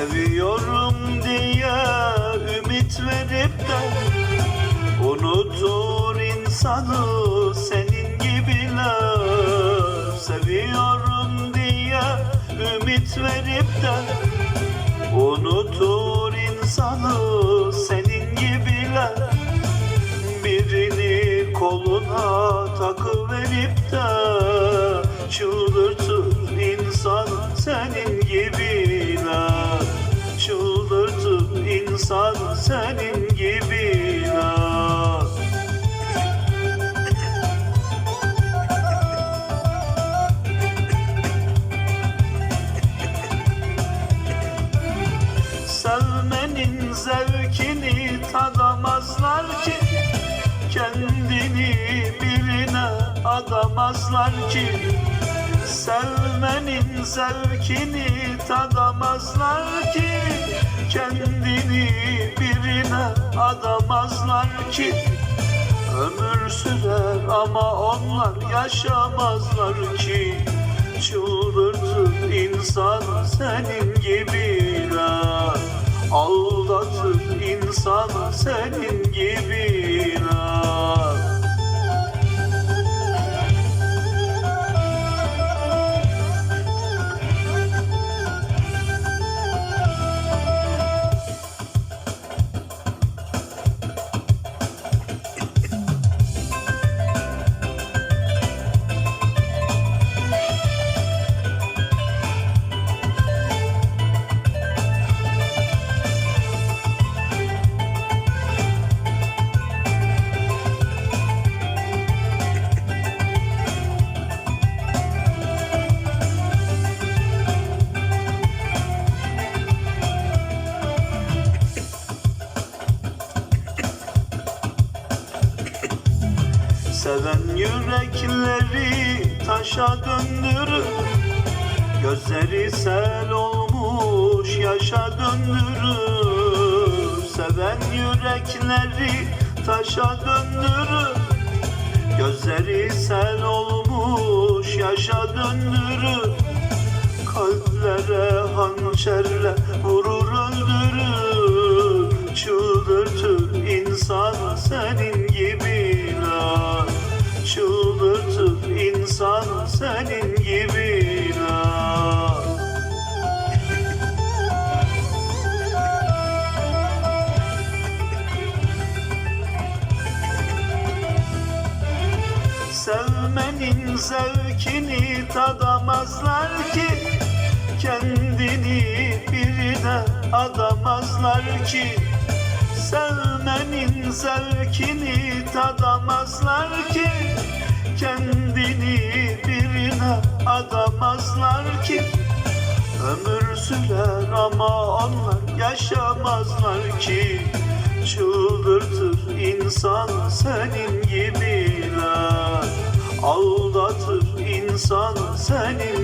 Seviyorum diye ümit verip de Unutur insanı senin gibiler. Seviyorum diye ümit verip de Unutur insanı senin gibiler. Birini koluna takıverip de Çıldırtır insan senin insan senin gibiler Sevmenin zevkini tadamazlar ki Kendini birine adamazlar ki. Sevmenin zevkini tadamazlar ki? Kendini birine adamazlar ki? Ömür sürer ama onlar yaşamazlar ki? Çıldırtır insan senin gibiler Aldatır insan senin gibiler Seven yürekleri taşa döndürür. Gözleri sel olmuş yaşa döndürür. Seven yürekleri taşa döndürür. Gözleri sel olmuş yaşa döndürür. Kalplere hançerle vurur Sevmenin zevkini tadamazlar ki Kendini birine adamazlar ki. Sevmenin zevkini tadamazlar ki Kendini birine adamazlar ki. Ömür sürer ama onlar yaşamazlar ki. Çıldırtır insan senin gibiler insan senin